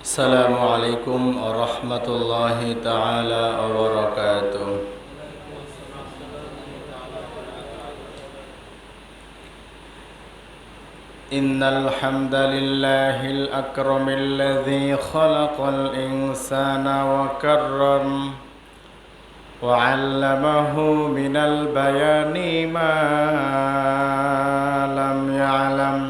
السلام عليكم ورحمة الله تعالى وبركاته. إن الحمد لله الأكرم الذي خلق الإنسان وكرم وعلمه من البيان ما لم يعلم.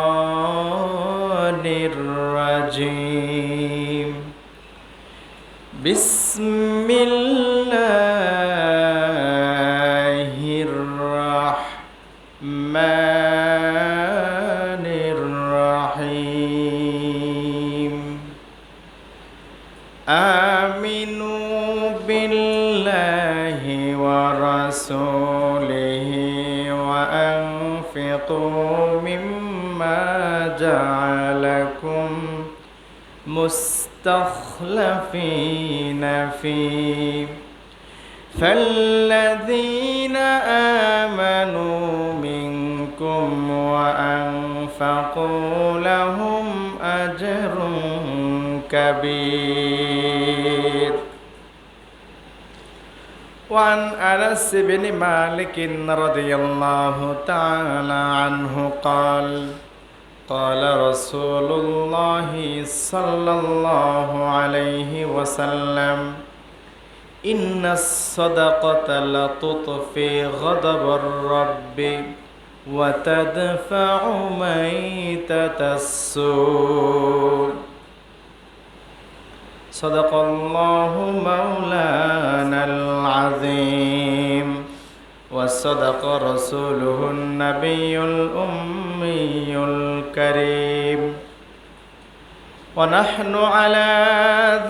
بسم الله الرحمن الرحيم آمنوا بالله ورسوله وأنفقوا مما جعلكم مستخلفين فيه. فالذين آمنوا منكم وأنفقوا لهم أجر كبير. وعن أنس بن مالك رضي الله تعالى عنه قال قال رسول الله صلى الله عليه وسلم إن الصدقة لتطفي غضب الرب وتدفع ميتة السوء. صدق الله مولانا العظيم. وصدق رسوله النبي الأمي الكريم ونحن على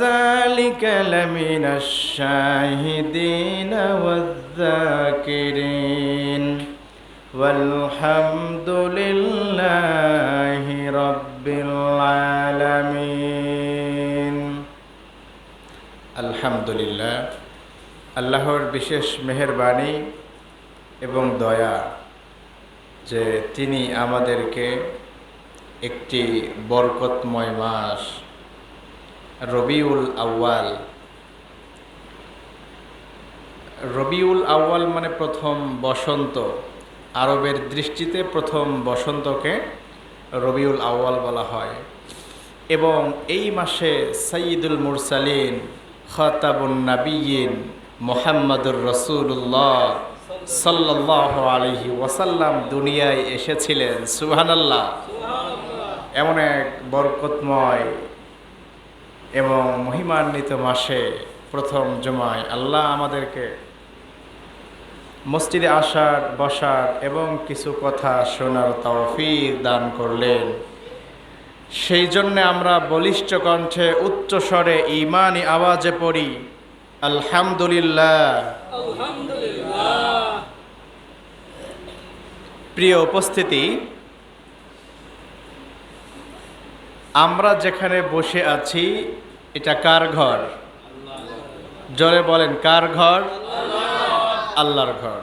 ذلك لمن الشاهدين والذاكرين والحمد لله رب العالمين আলহামদুলিল্লাহ আল্লাহর বিশেষ মেহরবানি এবং দয়া যে তিনি আমাদেরকে একটি বরকতময় মাস, রবিউল আউয়াল। রবিউল আউয়াল মানে প্রথম বসন্ত। আরবের দৃষ্টিতে প্রথম বসন্তকে রবিউল আউয়াল বলা হয়। এবং এই মাসে সঈদুল মুরসালিন খতাবুল নাবিয়িন মোহাম্মদুর রসুল্লাহ সাল্লাহ আলহি ওয়াসাল্লাম দুনিয়ায় এসেছিলেন। সুবহানাল্লাহ। এমন এক বরকতময় এবং মহিমান্বিত মাসে প্রথম জমায় আল্লাহ আমাদেরকে মসজিদে আসার, বসার এবং কিছু কথা শোনার তৌফিক দান করলেন। সেই জন্য আমরা বলিষ্ঠ কণ্ঠে উচ্চ স্বরে ইমানি আওয়াজে পড়ি, আলহামদুলিল্লাহ। প্রিয় উপস্থিতি, আমরা যেখানে বসে আছি, এটা কার ঘর? জোরে বলেন, কার ঘর? আল্লাহর ঘর।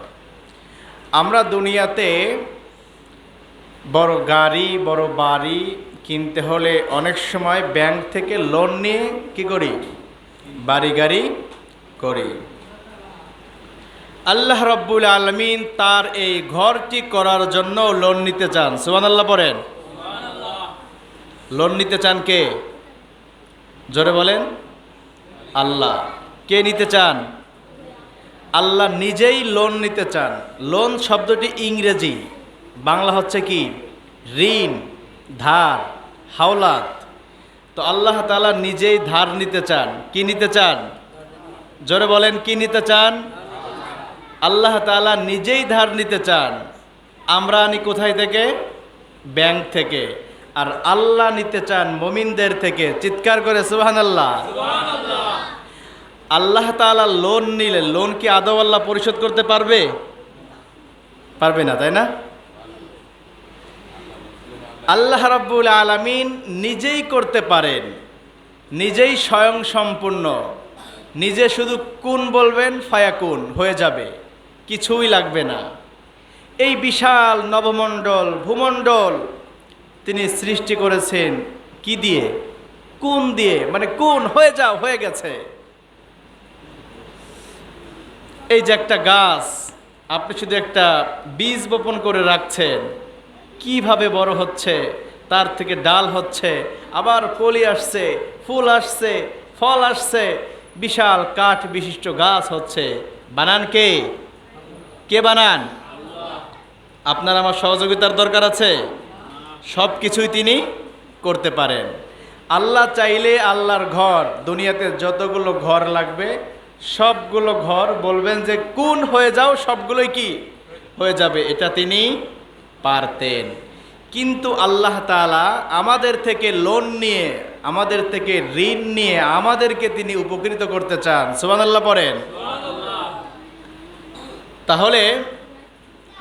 আমরা দুনিয়াতে বড় গাড়ি, বড় বাড়ি কিনতে হলে অনেক সময় ব্যাংক থেকে লোন নিয়ে কি করি? বাড়ি গাড়ি করি। আল্লাহ রব্বুল আলমিন তার এই ঘরটি করার জন্য লোন নিতে চান। সুবান আল্লাহ পড়েন। লোন নিতে চান কে? জোরে বলেন। আল্লাহ। কে নিতে চান? আল্লাহ নিজেই লোন নিতে চান। লোন শব্দটি ইংরেজি। বাংলা হচ্ছে কি? ঋণ, ধার, হাওলাত। তো আল্লাহ তাআলা নিজেই ধার নিতে চান। কি নিতে চান? জোরে বলেন, কি নিতে চান? আল্লাহ তাআলা নিজেই ধার নিতে চান, আমরা আনি কোথায় থেকে? ব্যাংক থেকে। আর আল্লাহ নিতে চান মমিনদের থেকে। চিৎকার করে সুবহান আল্লাহ আল্লাহ তাআলা লোন নিলে লোন কি আদৌ আল্লাহ পরিশোধ করতে পারবে? পারবে না, তাই না? আল্লাহ রাব্বুল আলামিন নিজেই করতে পারেন। নিজেই স্বয়ং সম্পূর্ণ। নিজে শুধু কোন বলবেন, ফায়াকুন, হয়ে যাবে। কিছুই লাগবে না। এই বিশাল নবমণ্ডল, ভূমণ্ডল তিনি সৃষ্টি করেছেন কি দিয়ে? কোন দিয়ে? মানে কোন? হয়ে যাও, হয়ে গেছে। এই যে একটা গাছ, আপনি শুধু একটা বীজ বপন করে রাখছেন, কীভাবে বড় হচ্ছে? তার থেকে ডাল হচ্ছে, আবার কলি আসছে, ফুল আসছে, ফল আসছে, বিশাল কাঠ বিশিষ্ট গাছ হচ্ছে। বানান কে? কে বানান? আপনার আমার সহযোগিতার দরকার আছে? সব কিছুই তিনি করতে পারেন। আল্লাহ চাইলে আল্লাহর ঘর, দুনিয়াতে যতগুলো ঘর লাগবে, সবগুলো ঘর বলবেন যে, কোন হয়ে যাও, সবগুলোই কি হয়ে যাবে? এটা তিনি পারতেন। কিন্তু আল্লাহ তাআলা আমাদের থেকে লোন নিয়ে, আমাদের থেকে ঋণ নিয়ে আমাদেরকে তিনি উপকৃত করতে চান। সুবান আল্লাহ পড়েন। তাহলে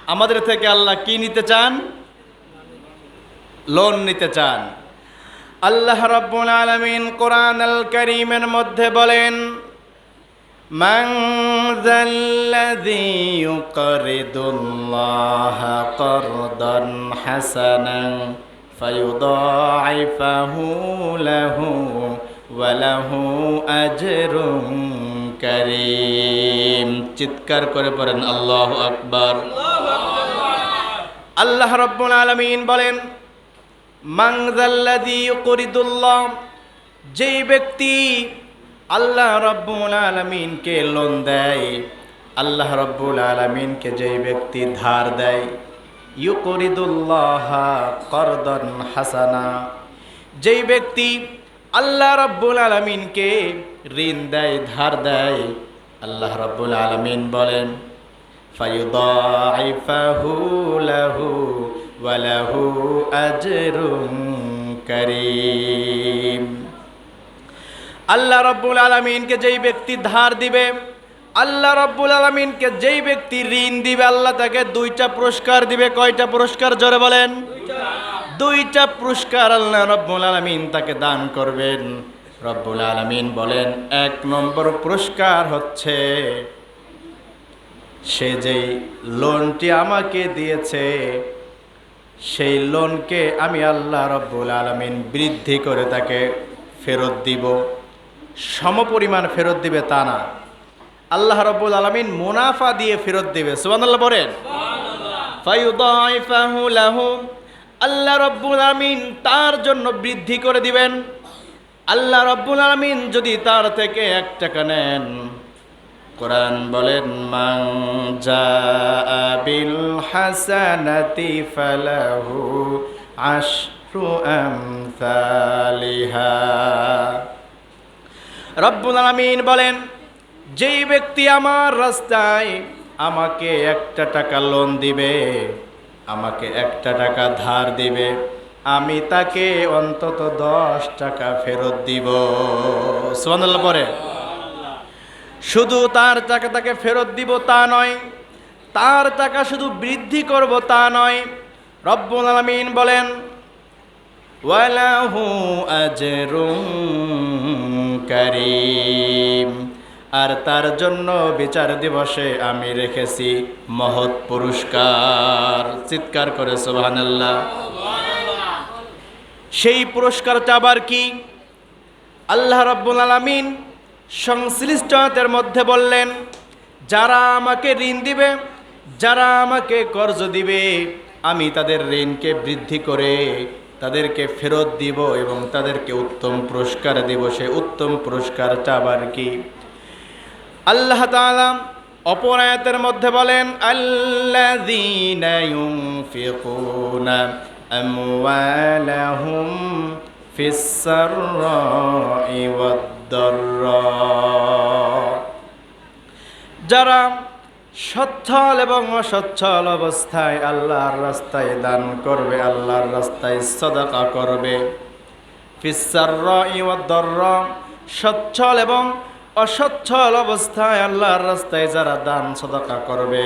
আমাদের থেকে আল্লাহ কি নিতে চান লোন নিতে চান আল্লাহ রাব্বুল আলামিন কোরআন আল করিমের মধ্যে বলেন من ذا الذي يقرض الله قرضا حسنا فيضاعفه له وله أجر করিম। চিৎকার করে পড়েন, আল্লাহ আকবর। আল্লাহ রব্বুল আলমিন বলেন মাংজাল্লাদি করিদুল্লাম যেই ব্যক্তি আল্লাহ রব্বুল আলমিনকে লোন দেয়, আল্লাহ রব্বুল আলমিনকে যেই ব্যক্তি ধার দেয়, ইউকরিদুল্লাহ করদন হাসানা। যেই ব্যক্তি আল্লাহ রব্বুল আলমিনকে ঋণ দেয়, ধার দেয়। আল্লাহ রব্বুল আলমিন বলেন লাহু ওয়ালাহু আজরুম আল্লাহ রব্বুল আলমিনকে যেই ব্যক্তি ধার দিবে, আল্লাহ রব্বুল আলমিনকে যেই ব্যক্তি ঋণ দিবে, আল্লাহ তাকে দুইটা পুরস্কার দিবে। কয়টা পুরস্কার? জোরে বলেন। দুইটা পুরস্কার আল্লাহ রব্বুল আলমিন তাকে দান করবেন। রব্বুল আলমিন বলেন এক নম্বর পুরস্কার হচ্ছে সে যেই লোনটি আমাকে দিয়েছে সেই লোনকে আমি আল্লাহ রব্বুল আলমিন বৃদ্ধি করে তাকে ফেরত দিব। সমপরিমাণ ফেরত দিবে তা না। আল্লাহ রব্বুল আলমিন মুনাফা দিয়ে ফেরত দিবে। সুবান আল্লাহ বলেন আল্লাহ রব্বুল আলমিন তার জন্য বৃদ্ধি করে দিবেন। আল্লাহ রব্বুল আলমিন যদি তার থেকে এক টাকা নেন, কোরআন বলেন, মান বিল হাসানাতি ফালাহু আশরু রব্বুল আলামিন বলেন, যেই ব্যক্তি আমার রাস্তায় আমাকে একটা টাকা লোন দিবে, আমাকে একটা টাকা ধার দিবে আমি তাকে অন্তত দশ টাকা ফেরত দিব। সুবহানাল্লাহ পরে শুধু তার টাকা তাকে ফেরত দিব তা নয়, তার টাকা শুধু বৃদ্ধি করব তা নয়। রব্বুল আলামিন বলেন, ওয়ালাহু আজরুম করিম। আর তার জন্য বিচার দিবসে আমি রেখেছি মহৎ পুরস্কার। চিৎকার করে, সুবহানাল্লাহ। সেই পুরস্কারটা আবার কি? আল্লাহ রাব্বুল আলামিন সংশ্লিষ্টতার মধ্যে বললেন, যারা আমাকে ঋণ দিবে, যারা আমাকে কর্জ দিবে, আমি তাদের ঋণকে বৃদ্ধি করে তাদেরকে ফেরত দিব এবং তাদেরকে উত্তম পুরস্কার দেব। সে উত্তম পুরস্কারটা আবার কি? আল্লাহ তাআলা অপর মধ্যে বলেন, আল্লাযীনা আমওয়ালাহুম ফিস সাররাই ওয়াদ-দাররা যারা সচ্ছল এবং অসচ্ছল অবস্থায় আল্লাহর রাস্তায় দান করবে, আল্লাহর রাস্তায় সদাকা করবে। সচ্ছল এবং অসচ্ছল অবস্থায় আল্লাহর রাস্তায় যারা দান সদাকা করবে।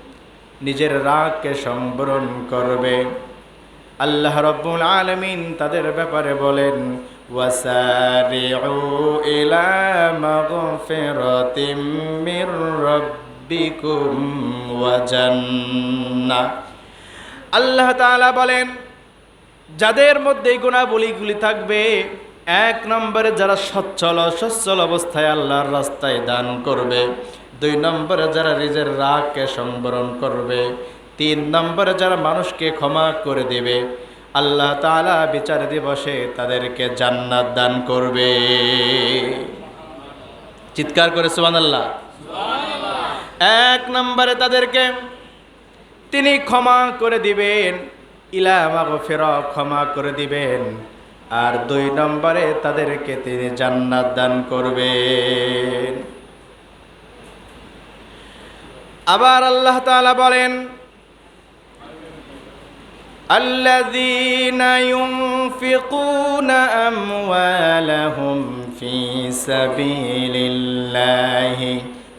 নিজের রাগকে সম্বরণ করবে। আল্লাহ রব্বুল আলমিন তাদের ব্যাপারে বলেন আল্লাহ বলেন, যাদের মধ্যে গুণাবলীগুলি থাকবে, এক নম্বরে যারা সচ্ছল সচ্ছল অবস্থায় আল্লাহর রাস্তায় দান করবে। দুই নম্বরে যারা নিজের রাগকে সংবরণ করবে, তিন নম্বরে যারা মানুষকে ক্ষমা করে দেবে, আল্লাহ তাআলা বিচার দিবসে তাদেরকে জান্নাত দান করবে। চিৎকার করে সুবান আল্লাহ এক নম্বরে তাদেরকে তিনি ক্ষমা করে দিবেন, ইলা ফের ক্ষমা করে দিবেন। আর দুই নম্বরে তাদেরকে তিনি জান্নাত দান করবেন। আবার আল্লাহ তাআলা বলেন الذين ينفقون أموالهم في سبيل الله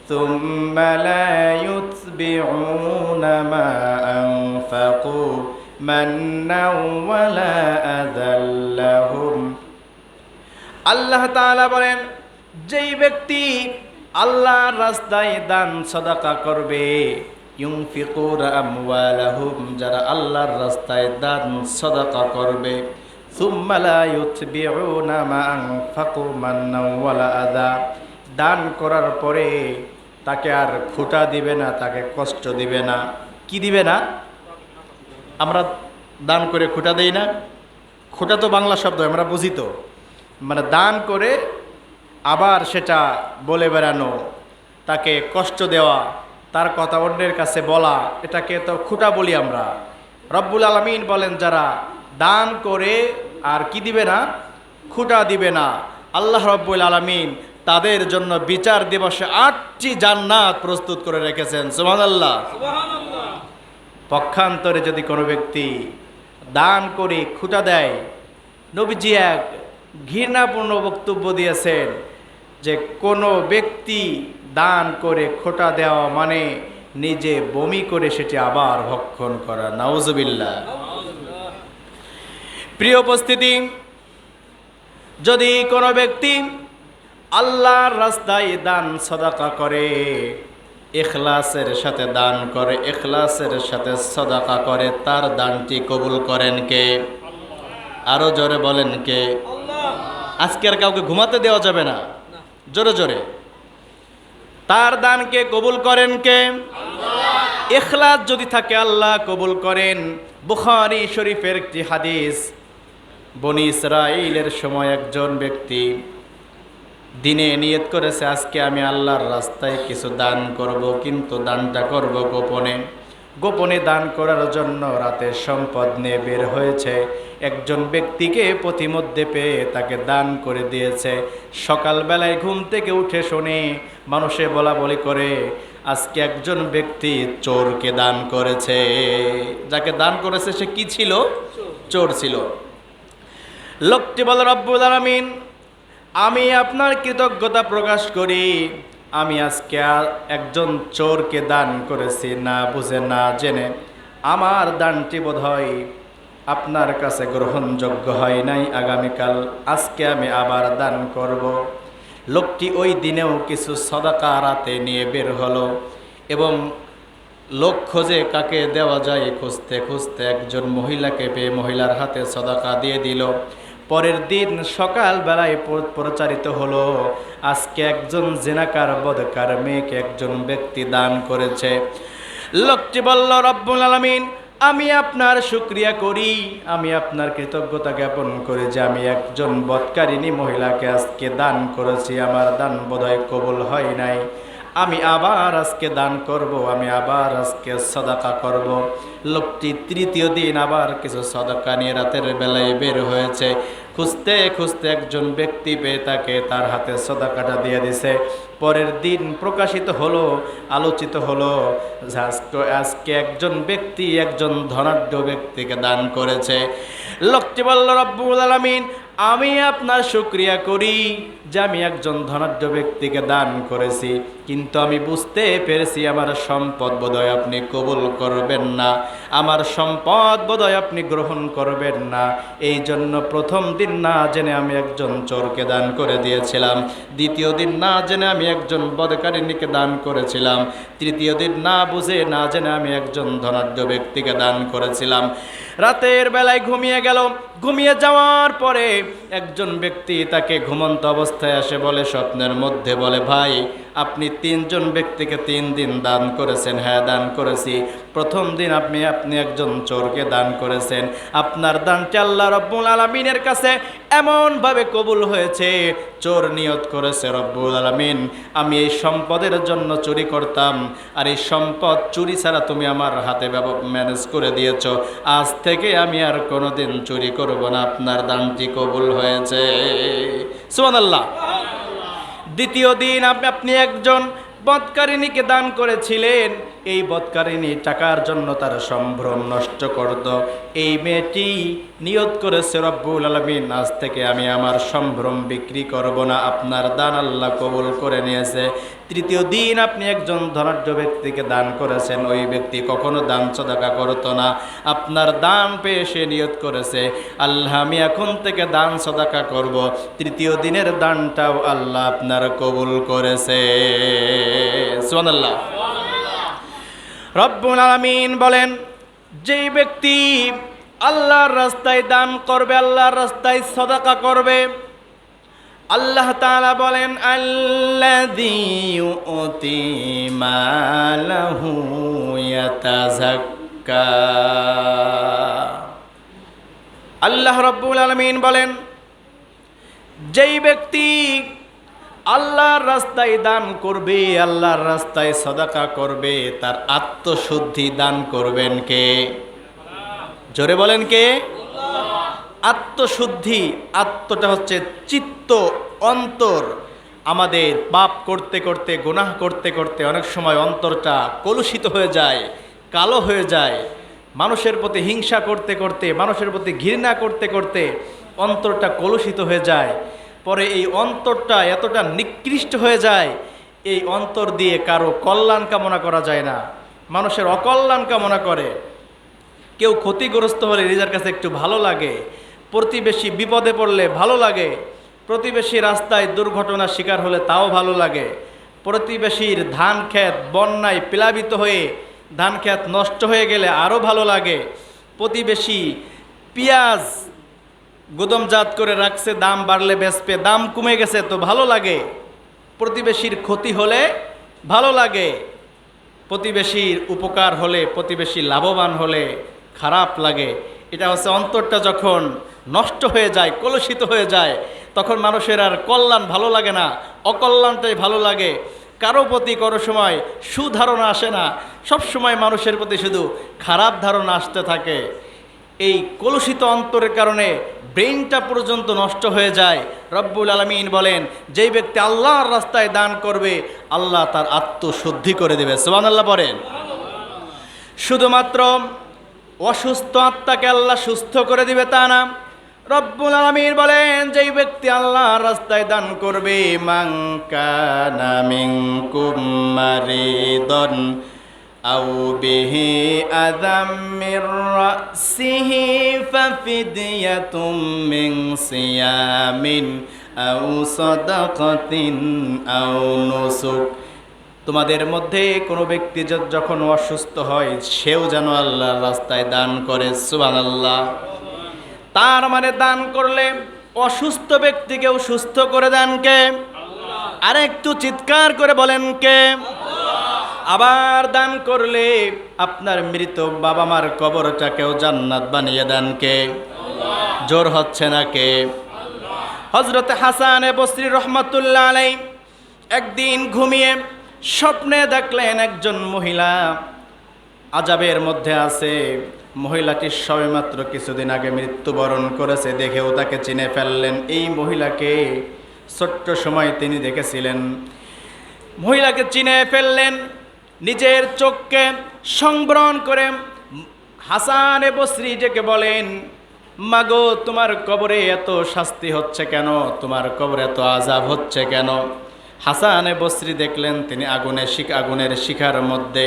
ثم لا يتبعون ما أنفقوا منا ولا أذى لهم আল্লাহ তাআলা বলেন যেই ব্যক্তি আল্লাহর রাস্তায় দান, সদাকা করবে। যারা আল্লাহর রাস্তায় দান, সদাকা করবে। দান করার পরে তাকে আর খুঁটা দিবে না, তাকে কষ্ট দিবে না। কি দিবে না? আমরা দান করে খুঁটা দেই না। খুঁটা তো বাংলা শব্দ, আমরা বুঝি তো। মানে দান করে আবার সেটা বলে বেড়ানো, তাকে কষ্ট দেওয়া, তার কথা অন্যের কাছে বলা, এটাকে তো খুঁটা বলি আমরা। রব্বুল আলমিন বলেন, যারা দান করে আর কি দিবে না? খুঁটা দিবে না। আল্লাহ রব্বুল আলমিন তাদের জন্য বিচার দিবসে আটটি জান্নাত প্রস্তুত করে রেখেছেন। সুমান আল্লাহ পক্ষান্তরে যদি কোনো ব্যক্তি দান করে, খুঁটা দেয়, নবীজি এক ঘৃণাপূর্ণ বক্তব্য দিয়েছেন। যে কোনো ব্যক্তি দান করে খোটা দেওয়া মানে নিজে বমি করে সেটি আবার ভক্ষণ করা। নাউজবিল্লা প্রিয় উপস্থিতি, যদি কোনো ব্যক্তি আল্লাহর রাস্তায় দান সদাকা করে এখলাসের সাথে দান করে এখলাসের সাথে সদাকা করে, তার দানটি কবুল করেন কে? আরও জোরে বলেন কে? আজকে আর কাউকে ঘুমাতে দেওয়া যাবে না। জোরে জোরে। তার দানকে কবুল করেন কে? এখলাস যদি থাকে আল্লাহ কবুল করেন। বুখারি শরীফের একটি হাদিস, বনি ইসরাইলের সময় একজন ব্যক্তি দিনে নিয়ত করেছে, আজকে আমি আল্লাহর রাস্তায় কিছু দান করব, কিন্তু দানটা করব গোপনে। গোপনে দান করার জন্য রাতে সম্পদ নিয়ে বের হয়েছে। একজন ব্যক্তিকে পথিমধ্যে পেয়ে তাকে দান করে দিয়েছে। সকালবেলায় ঘুম থেকে উঠে শোনে মানুষে বলা বলি করে, আজকে একজন ব্যক্তি চোরকে দান করেছে। যাকে দান করেছে সে কি ছিল? চোর ছিল। লোকটি বল রব্বুল আলামিন, আমি আপনার কৃতজ্ঞতা প্রকাশ করি। আমি আজকে একজন চোরকে দান করেছি, না বুঝে, না জেনে। আমার দানটি বোধ হয় আপনার কাছে গ্রহণযোগ্য হয় নাই আগামীকাল। আজকে আমি আবার দান করব। লোকটি ওই দিনেও কিছু সদাকা রাতে নিয়ে বের হলো এবং লোক খোঁজে কাকে দেওয়া যায় খুঁজতে খুঁজতে একজন মহিলাকে পেয়ে মহিলার হাতে সদাকা দিয়ে দিল। পরের দিন সকালবেলায় প্র- প্রচারিত হলো, আজকে একজন জেনাকার বদকার মেয়েকে একজন ব্যক্তি দান করেছে। লোকটি বলল, রব্বুল আলমিন, আমি আপনার শুক্রিয়া করি, আমি আপনার কৃতজ্ঞতা জ্ঞাপন করি যে আমি একজন বৎকারিনী মহিলাকে আজকে দান করেছি, আমার দান বোধহয় কবুল হয় নাই। আমি আবার আজকে দান করব, আমি আবার আজকে সদাকা করব। লোকটি তৃতীয় দিন আবার কিছু সদাকা নিয়ে রাতের বেলায় বের হয়েছে। খুঁজতে খুঁজতে একজন ব্যক্তি পেয়ে তাকে তার হাতে সদাকাটা দিয়ে দিছে। পরের দিন প্রকাশিত হলো, আলোচিত হলো, আজকে একজন ব্যক্তি, একজন ধনাঢ্য ব্যক্তিকে দান করেছে। লক্ষ্মী বল্ল, রব্বুল আলমিন, আমি আপনার শুক্রিয়া করি। যে আমি একজন ধনাঢ্য ব্যক্তিকে দান করেছি, কিন্তু আমি বুঝতে পেরেছি আমার সম্পদ বোধহয় আপনি কবুল করবেন না। আমার সম্পদ বোধহয় আপনি গ্রহণ করবেন না। এই জন্য প্রথম দিন না জেনে আমি একজন চোরকে দান করে দিয়েছিলাম। দ্বিতীয় দিন না জেনে আমি একজন বদকারিণীকে দান করেছিলাম। তৃতীয় দিন না বুঝে না জেনে আমি একজন ধনাঢ্য ব্যক্তিকে দান করেছিলাম। রাতের বেলায় ঘুমিয়ে গেল। ঘুমিয়ে যাওয়ার পরে একজন ব্যক্তি তাকে ঘুমন্ত অবস্থায় আসে বলে, স্বপ্নের মধ্যে বলে, ভাই, আপনি তিনজন ব্যক্তিকে তিন দিন দান করেছেন হ্যাঁ দান করেছি। প্রথম দিন আপনি আপনি একজন চোরকে দান করেছেন। আপনার দানটি আল্লাহ রব্বুল আলমিনের কাছে এমনভাবে কবুল হয়েছে, চোর নিয়ত করেছে রব্বুল আলমিন। আমি এই সম্পদের জন্য চুরি করতাম, আর এই সম্পদ চুরি ছাড়া তুমি আমার হাতে ম্যানেজ করে দিয়েছ। আজ থেকে আমি আর কোনোদিন চুরি করব না, আপনার দানটি কবুল হয়েছে। সুমান আল্লাহ দ্বিতীয় দিন আপনি আপনি একজন বৎকারিণীকে দান করেছিলেন। এই বৎকারিণী টাকার জন্য তার সম্ভ্রম নষ্ট করত। এই মেয়েটি নিয়ত করেছে, রব্বুল আলমিন, আজ থেকে আমি আমার সম্ভ্রম বিক্রি করব না। আপনার দান আল্লাহ কবুল করে নিয়েছে। তৃতীয় দিন আপনি একজন ধনাঢ্য ব্যক্তিকে দান করেছেন। ওই ব্যক্তি কখনো দান সদাকা করতো না। আপনার দান পেয়ে সে নিয়ত করেছে, আল্লাহ, আমি এখন থেকে দান সদাকা করব। তৃতীয় দিনের দানটাও আল্লাহ আপনার কবুল করেছে। সুবহানাল্লাহ। রব্বুল আলামিন বলেন, যেই ব্যক্তি আল্লাহর রাস্তায় দান করবে, আল্লাহর রাস্তায় সদাকা করবে, আল্লাহ তাআলা বলেন ইয়াতাযাক্কা। আল্লাহ রব্বুল আলামিন বলেন, যেই ব্যক্তি আল্লাহর রাস্তায় দান করবে, আল্লাহর রাস্তায় সদাকা করবে, তার আত্মশুদ্ধি দান করবেন কে? জোরে বলেন কে? আত্মশুদ্ধি, আত্মটা হচ্ছে চিত্ত, অন্তর। আমাদের পাপ করতে করতে, গুনাহ করতে করতে অনেক সময় অন্তরটা কলুষিত হয়ে যায়, কালো হয়ে যায়। মানুষের প্রতি হিংসা করতে করতে, মানুষের প্রতি ঘৃণা করতে করতে অন্তরটা কলুষিত হয়ে যায়। পরে এই অন্তরটা এতটা নিকৃষ্ট হয়ে যায়, এই অন্তর দিয়ে কারও কল্যাণ কামনা করা যায় না। মানুষের অকল্যাণ কামনা করে। কেউ ক্ষতিগ্রস্ত হলে নিজের কাছে একটু ভালো লাগে। প্রতিবেশী বিপদে পড়লে ভালো লাগে। প্রতিবেশী রাস্তায় দুর্ঘটনার শিকার হলে তাও ভালো লাগে। প্রতিবেশীর ধান ক্ষেত বন্যায় প্লাবিত হয়ে ধান ক্ষেত নষ্ট হয়ে গেলে আরও ভালো লাগে। প্রতিবেশী পেঁয়াজ গুদমজাত করে রাখছে, দাম বাড়লে বেচবে, দাম কমে গেছে তো ভালো লাগে। প্রতিবেশীর ক্ষতি হলে ভালো লাগে, প্রতিবেশীর উপকার হলে, প্রতিবেশী লাভবান হলে খারাপ লাগে। এটা হচ্ছে অন্তরটা যখন নষ্ট হয়ে যায়, কলুষিত হয়ে যায়, তখন মানুষের আর কল্যাণ ভালো লাগে না, অকল্যাণটাই ভালো লাগে। কারও প্রতি কোনো সময় সুধারণা আসে না সব সময় মানুষের প্রতি শুধু খারাপ ধারণা আসতে থাকে। এই কলুষিত অন্তরের কারণে ব্রেইনটা পর্যন্ত নষ্ট হয়ে যায়। রব্বুল আলমিন বলেন, যেই ব্যক্তি আল্লাহর রাস্তায় দান করবে, আল্লাহ তার আত্মশুদ্ধি করে দেবে। সোমান আল্লাহ বলেন। শুধুমাত্র অসুস্থ আত্মাকে আল্লাহ সুস্থ করে দিবে তা না। রব্বুল আলমিন বলেন, যেই ব্যক্তি আল্লাহর রাস্তায় দান করবে মাংকানা মিনকুম মারিদন أو به أذى من رأسه ففدية من صيام أو صدقة أو نسك তোমাদের মধ্যে কোনো ব্যক্তি য- যখন অসুস্থ হয় সেও যেন আল্লাহর রাস্তায় দান করে সুবান আল্লাহ তার মানে দান করলে অসুস্থ ব্যক্তিকেও সুস্থ করে দেন কে আর একটু চিৎকার করে বলেন কে আবার দান করলে আপনার মৃত বাবা মার কবরটাকেও জান্নাত বানিয়ে দেন কে? জোর হচ্ছে না কে? হজরত হাসান বসরি রহমতুল্লাহ আলাই একদিন ঘুমিয়ে স্বপ্নে দেখলেন একজন মহিলা আজাবের মধ্যে আছে। মহিলাটি সবেমাত্র কিছুদিন আগে মৃত্যুবরণ করেছে, দেখেও তাকে চিনে ফেললেন। এই মহিলাকে ছোট্ট সময় তিনি দেখেছিলেন। মহিলাকে চিনে ফেললেন। নিজের চোখকে সংবরণ করে হাসানে বসরি ডেকে বলেন, মাগো, তোমার কবরে এত শাস্তি হচ্ছে কেন? তোমার কবরে এত আজাব হচ্ছে কেন? হাসানে বসরি দেখলেন, তিনি আগুনে আগুনের শিখার মধ্যে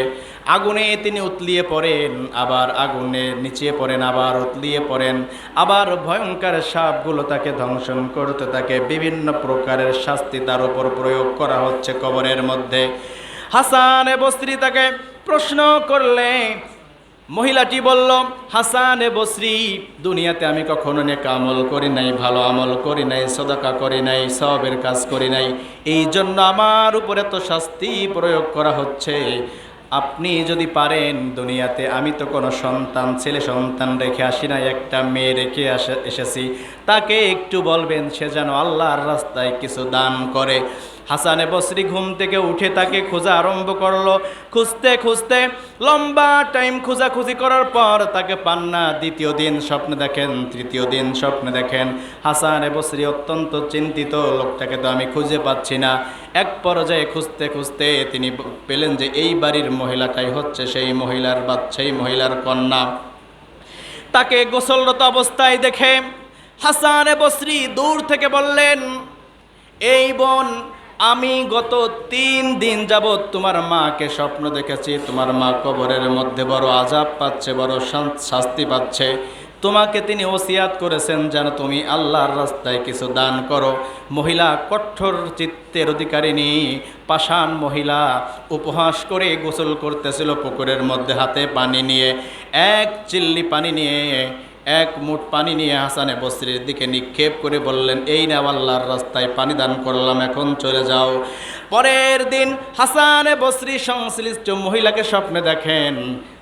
আগুনে তিনি উতলিয়ে পড়েন, আবার আগুনে নিচে পড়েন, আবার উতলিয়ে পড়েন, আবার ভয়ঙ্কর সাপগুলো তাকে ধ্বংসন করতে তাকে বিভিন্ন প্রকারের শাস্তি তার উপর প্রয়োগ করা হচ্ছে কবরের মধ্যে। হাসান বস্রি তাকে প্রশ্ন করলে, মহিলাটি বলল, হাসান বসরি, দুনিয়াতে আমি কখনো নেক আমল করি নাই, ভালো আমল করি নাই, সদাকা করি নাই, সবের কাজ করি নাই। এই জন্য আমার উপরে তো শাস্তি প্রয়োগ করা হচ্ছে। আপনি যদি পারেন দুনিয়াতে, আমি তো কোনো সন্তান, ছেলে সন্তান রেখে আসি না একটা মেয়ে রেখে এসেছি। তাকে একটু বলবেন, সে যেন আল্লাহর রাস্তায় কিছু দান করে। হাসানে বসরি ঘুম থেকে উঠে তাকে খোঁজা আরম্ভ করল। খুঁজতে খুঁজতে লম্বা টাইম খোঁজাখুঁজি করার পর তাকে পান না। দ্বিতীয় দিন স্বপ্ন দেখেন, তৃতীয় দিন স্বপ্নে দেখেন। হাসানে বসরি অত্যন্ত চিন্তিত, লোকটাকে তো আমি খুঁজে পাচ্ছি না। এক পর্যায়ে খুঁজতে খুঁজতে তিনি পেলেন যে এই বাড়ির মহিলাটাই হচ্ছে সেই মহিলার বাচ্চা সেই মহিলার কন্যা। তাকে গোসলরত অবস্থায় দেখে হাসানে বসরি দূর থেকে বললেন, এই বোন আমি গত তিন দিন যাবৎ তোমার মাকে স্বপ্ন দেখেছি। তোমার মা কবরের মধ্যে বড় আজাব পাচ্ছে, বড় শাস্তি পাচ্ছে। তোমাকে তিনি ওসিয়াত করেছেন যেন তুমি আল্লাহর রাস্তায় কিছু দান করো। মহিলা কঠোর চিত্তের অধিকারিণী পাষাণ মহিলা উপহাস করে গোসল করতেছিল পুকুরের মধ্যে হাতে পানি নিয়ে। এক চিল্লি পানি নিয়ে এক মুঠ পানি নিয়ে হাসানে বস্রির দিকে নিক্ষেপ করে বললেন, এই না আল্লাহর রাস্তায় পানি দান করলাম, এখন চলে যাও। পরের দিন হাসানে বস্রি সংশ্লিষ্ট মহিলাকে স্বপ্নে দেখেন।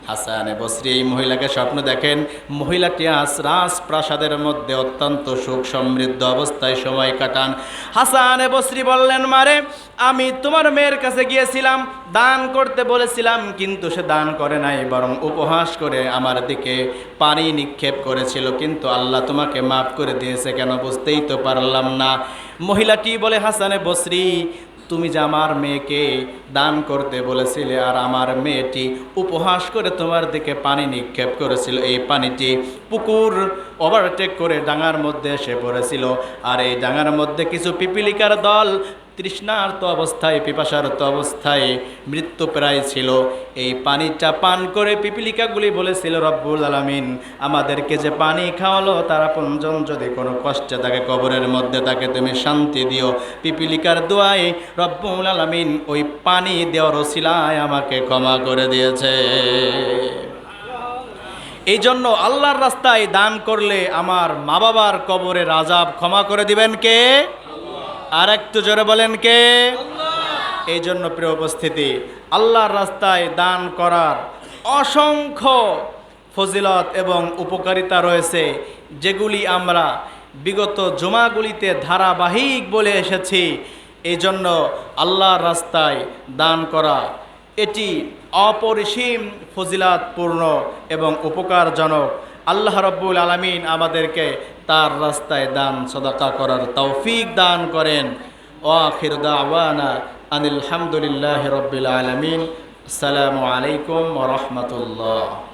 হাসানে বস্রি, এই মহিলাকে স্বপ্ন দেখেন। মহিলাটি আজ রাজপ্রাসাদের মধ্যে অত্যন্ত সুখ সমৃদ্ধ অবস্থায় সময় কাটান। হাসানে বস্রি বললেন, মারে, আমি তোমার মেয়ের কাছে গিয়েছিলাম, দান করতে বলেছিলাম, কিন্তু সে দান করে নাই, বরং উপহাস করে আমার দিকে পানি নিক্ষেপ করেছিল। কিন্তু আল্লাহ তোমাকে মাফ করে দিয়েছে কেন বুঝতেই তো পারলাম না। মহিলাটি বলে, হাসানে বসরি তুমি যে আমার মেয়েকে দান করতে বলেছিলে আর আমার মেয়েটি উপহাস করে তোমার দিকে পানি নিক্ষেপ করেছিল, এই পানিটি পুকুর ওভারটেক করে ডাঙার মধ্যে এসে পড়েছিল। আর এই ডাঙার মধ্যে কিছু পিপিলিকার দল তৃষ্ণার্ত অবস্থায়, পিপাসার্ত অবস্থায় মৃত্যু প্রায় ছিল। এই পানিটা পান করে পিপিলিকাগুলি বলেছিল, রব্বুল আলামিন, আমাদেরকে যে পানি খাওয়ালো, তারা পঞ্জন যদি কোনো কষ্টে থাকে কবরের মধ্যে তাকে তুমি শান্তি দিও, পিপিলিকার দোয়ায় রব্বুল আলামিন ওই পানি দেওয়ার শিলায় আমাকে ক্ষমা করে দিয়েছে। এই জন্য আল্লাহর রাস্তায় দান করলে আমার মা বাবার কবরের আজাব ক্ষমা করে দিবেন কে? আর একটু জোরে বলেন কে? এই জন্য প্রিয় উপস্থিতি, আল্লাহর রাস্তায় দান করার অসংখ্য ফজিলত এবং উপকারিতা রয়েছে, যেগুলি আমরা বিগত জমাগুলিতে ধারাবাহিক বলে এসেছি। এই জন্য আল্লাহর রাস্তায় দান করা, এটি অপরিসীম ফজিলাতপূর্ণ এবং উপকারজনক। আল্লাহ রব্বুল আলমিন আমাদেরকে তার রাস্তায় দান, সদাকা করার তৌফিক দান করেন। ও আখির দাওয়ানা আনিল রব্বিল আলমিন। আসসালামু আলাইকুম রহমতুল্লাহ।